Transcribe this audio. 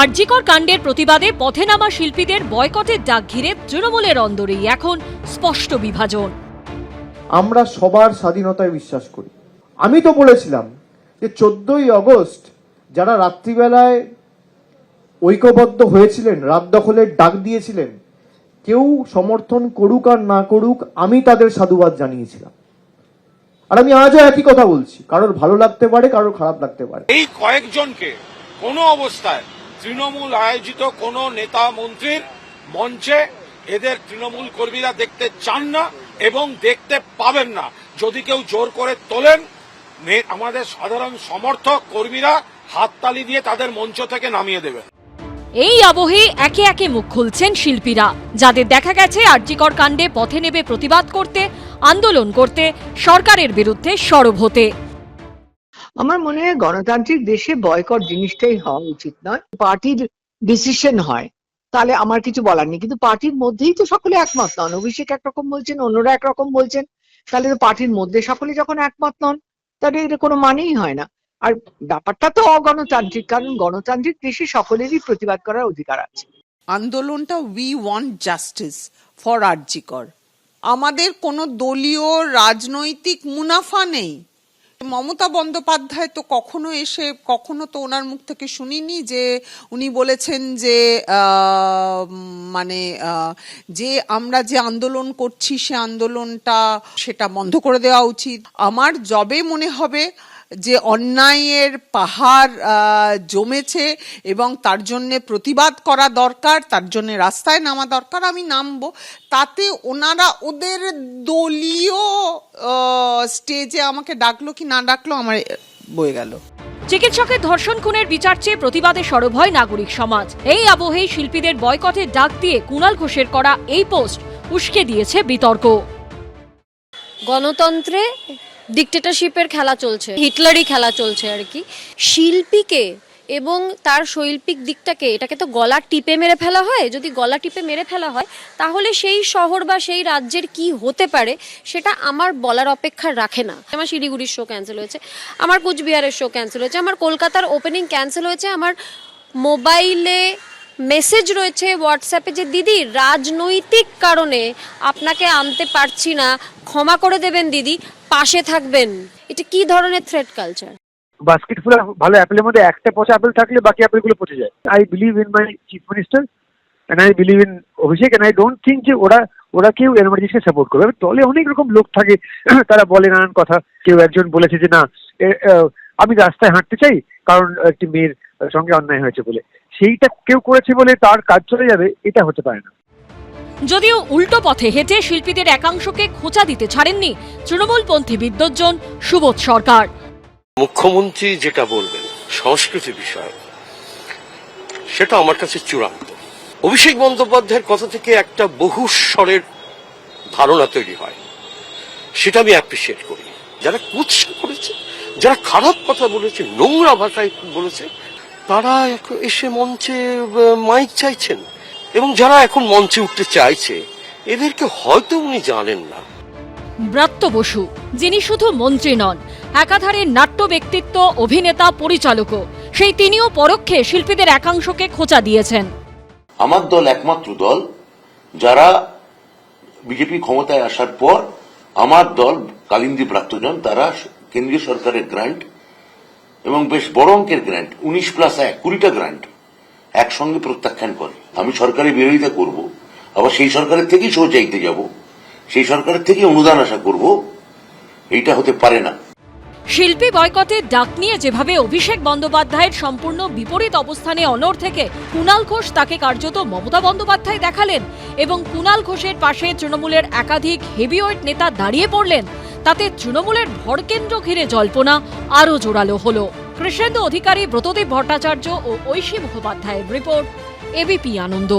আরজিকর কাণ্ডের প্রতিবাদে পথে নামা শিল্পীদের বয়কটের ডাক ঘিরে তৃণমূলের অন্দরেই এখন স্পষ্ট বিভাজন। আমরা সবার স্বাধীনতায় বিশ্বাস করি। আমি তো বলেছিলাম যে চোদ্দই অগস্ট যারা রাত্রিবেলায় ঐক্যবদ্ধ হয়েছিলেন রাত দখলের ডাক দিয়েছিলেন কেউ সমর্থন করুক আর না করুক আমি তাদের সাধুবাদ জানিয়েছিলাম। আর আমি আজও একই কথা বলছি কারোর ভালো লাগতে পারে কারোর খারাপ লাগতে পারে। এই কয়েকজনকে কোনো অবস্থায় তৃণমূল আয়োজিত কোনো নেতা মন্ত্রীর মঞ্চে এদের তৃণমূল কর্মীরা দেখতে চান না এবং দেখতে পাবেন না। যদি কেউ জোর করে তোলেন আমাদের সাধারণ সমর্থক কর্মীরা হাততালি দিয়ে তাদের মঞ্চ থেকে নামিয়ে দেবেন। এই আবহে একে একে মুখ খুলছেন শিল্পীরা। যাদের দেখা গেছে আর্যিকর কাণ্ডে পথে নেবে প্রতিবাদ করতে, আন্দোলন করতে, সরকারের বিরুদ্ধে সরব হতে। আমার মনে হয় গণতান্ত্রিক দেশে বয়কট জিনিসটাই হওয়া উচিত নয়। পার্টির ডিসিশন হয়, তাহলে আমার কিছু বলার নেই। কিন্তু পার্টির মধ্যেই তো সকলে একমত নন। অভিষেক একরকম বলছেন অন্যরা একরকম বলছেন, তাহলে তো পার্টির মধ্যে সকলে যখন একমত নন, তাহলে এটা কোনো মানেই হয় না। আর ব্যাপারটা তো অগণতান্ত্রিক, কারণ গণতান্ত্রিক দেশে সকলেরই প্রতিবাদ করার অধিকার আছে। আন্দোলনটা we want justice for RG Kar. আমাদের কোনো দলীয় রাজনৈতিক মুনাফা নেই। মমতা বন্দ্যোপাধ্যায় তো কখনো এসে, কখনো তো ওনার মুখ থেকে শুনিনি যে উনি বলেছেন যে মানে যে আমরা যে আন্দোলন করছি, সে আন্দোলনটা সেটা বন্ধ করে দেওয়া উচিত। আমার জবে মনে হবে যে অন্যায়ের পাহাড় জমেছে এবং তার জন্যে প্রতিবাদ করা দরকার, তার জন্যে রাস্তায় নামা দরকার, আমি নামবো। তাতে ওনারা ওদের দলীয় স্টেজে আমাকে ডাকলো কি না ডাকলো আমার বয়ে গেল। চিকিৎসকের ধর্ষণ খুনের বিচার চেয়ে প্রতিবাদে সরব হয় নাগরিক সমাজ। এই আবহেই শিল্পীদের বয়কটের ডাক দিয়ে কুণাল ঘোষের করা এই পোস্ট উস্কে দিয়েছে বিতর্ক। গণতন্ত্রে ডিকটেটরশিপের খেলা চলছে হিটলারই খেলা চলছে আর কি। শিল্পীকে এবং তার শৈল্পিক দিকটাকে, এটাকে তো গলা টিপে মেরে ফেলা হয়, যদি গলা টিপে মেরে ফেলা হয়, তাহলে সেই শহর বা সেই রাজ্যের কি হতে পারে, সেটা আমার বলার অপেক্ষা রাখে না। আমার শিলিগুড়ির শো ক্যান্সেল হয়েছে, আমার কুচবিহারের শো ক্যান্সেল হয়েছে, আমার কলকাতার ওপেনিং ক্যান্সেল হয়েছে, আমার মোবাইলে মেসেজ রয়েছে হোয়াটসঅ্যাপে যে, দিদি, রাজনৈতিক কারণে আপনাকে আনতে পারছি না, ক্ষমা করে দেবেন দিদি, পাশে থাকবেন। এটা কি ধরনের থ্রেড কালচার বাস্কেট ফুল ভালো অ্যাপেলের মধ্যে একটা পচা অ্যাপেল থাকলে বাকি অ্যাপেলগুলো পচে যায়। I believe in my chief minister and I believe in Abhishek and I don't think যে ওরা ওরা কেউ এমার্জেন্সিকে সাপোর্ট করবে। দলে অনেক রকম লোক থাকে, তারা বলে নানান কথা। কেউ একজন বলেছে যে, না আমি রাস্তায় হাঁটতে চাই কারণ একটি মেয়ের সঙ্গে অন্যায় হয়েছে বলে। সেইটা কেউ করেছে বলে তার কাজ চলে যাবে, এটা হতে পারে না। যদিও উল্টো পথে হেঁটে শিল্পীদের একাংশকে খোঁচা দিতে ছাড়েননি তৃণমূলপন্থী বিদ্বজ্জন সুবোধ সরকার। মুখ্যমন্ত্রী যেটা বলবেন, সংস্কৃতি বিষয় সেটা আমার কাছে চূড়ান্ত। অভিষেক বন্দ্যোপাধ্যায়ের কথা থেকে একটা বহু স্বরের ধারণা তৈরি হয়। সেটা আমি অ্যাপ্রিসিয়েট করি। যারা কুৎসা করেছে, যারা খারাপ কথা বলেছে, নোংরা ভাষায় বলেছে, তারা এসে মঞ্চে মাইক চাইছেন। এবং যারা এখন মঞ্চে উঠতে চাইছে, এদেরকে হয়তো উনি জানেন না। ব্রাত্য বসু, যিনি শুধু মন্ত্রী নন, একাধারে নাট্য ব্যক্তিত্ব, অভিনেতা, পরিচালকও। সেই তিনিও পরোক্ষে শিল্পীদের একাংশকে খোঁচা দিয়েছেন। আমার দল একমাত্র দল, যারা বিজেপি ক্ষমতায় আসার পর আমার দল কালিন্দী প্রাপ্তজন তারা কেন্দ্রীয় সরকারের গ্রান্ট এবং বেশ বড় অঙ্কের গ্রান্ট উনিশ প্লাস এক, কুড়িটা গ্রান্ট একসঙ্গে প্রত্যাখ্যান করে। আমি সরকারের বিরোধিতা করব, আবার সেই সরকারের থেকেই সহ চাইতে যাব। সেই সরকারের থেকে অনুদান আশা করব, এইটা হতে পারে না। শিল্পী বয়কটের ডাক নিয়ে যেভাবে অভিষেক বন্দ্যোপাধ্যায়ের সম্পূর্ণ বিপরীত অবস্থানে অনড় থেকে কুণাল ঘোষ তাকে কার্যত মমতা বন্দ্যোপাধ্যায় দেখালেন এবং কুণাল ঘোষের পাশে তৃণমূলের একাধিক হেভিওয়েট নেতা দাঁড়িয়ে পড়লেন, তাতে তৃণমূলের ভরকেন্দ্র ঘিরে জল্পনা আরও জোরালো হল। কৃষ্ণেন্দু অধিকারী ব্রতদেব ভট্টাচার্য ও ঐশী মুখোপাধ্যায়ের রিপোর্ট, এবিপি আনন্দ।